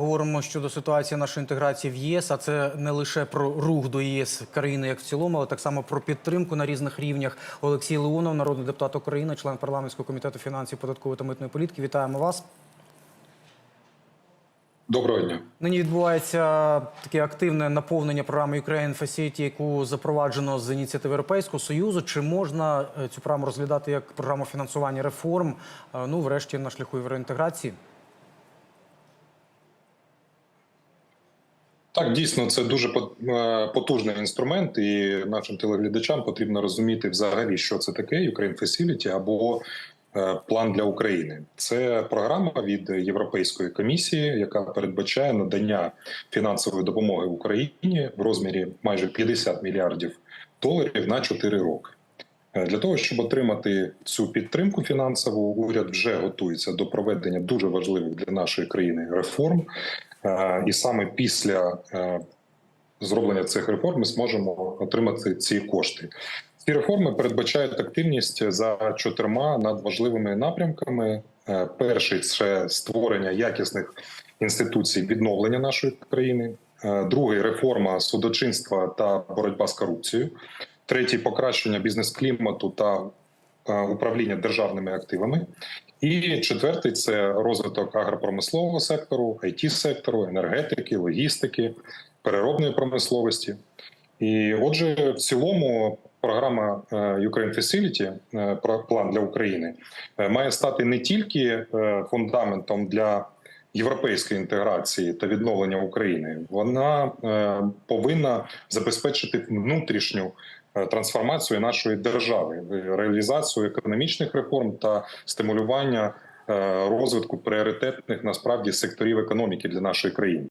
Говоримо щодо ситуації нашої інтеграції в ЄС, а це не лише про рух до ЄС країни як в цілому, але так само про підтримку на різних рівнях. Олексій Леонов, народний депутат України, член парламентського комітету фінансів, податкової та митної політики. Вітаємо вас. Доброго дня. Нині відбувається таке активне наповнення програми Ukraine Facility, яку запроваджено з ініціативи Європейського союзу. Чи можна е, цю програму розглядати як програму фінансування реформ? е, Ну, врешті на шляху євроінтеграції? Так, дійсно, це дуже е, потужний інструмент, і нашим телеглядачам потрібно розуміти взагалі, що це таке Ukraine Facility або е, план для України. Це програма від Європейської комісії, яка передбачає надання фінансової допомоги Україні в розмірі майже 50 мільярдів доларів на 4 роки. Е, Для того щоб отримати цю підтримку фінансову, уряд вже готується до проведення дуже важливих для нашої країни реформ. Е, І саме після е, зроблення цих реформ ми зможемо отримати ці кошти. Ці реформи передбачають активність за чотирма надважливими напрямками. Е, Перший це створення якісних інституцій відновлення нашої країни. Другий реформа судочинства та боротьба з корупцією. Третій покращення бізнес-клімату та управління державними активами. І четвертий це розвиток агропромислового сектору, it сектору, енергетики, логістики, переробної промисловості. І отже, в цілому програма е, Ukraine Facility, е, план для України, е, має стати не тільки фундаментом для європейської інтеграції та відновлення України. Вона е, повинна забезпечити внутрішню е, трансформацію нашої держави, е, реалізацію економічних реформ та стимулювання розвитку пріоритетних насправді секторів економіки для нашої країни.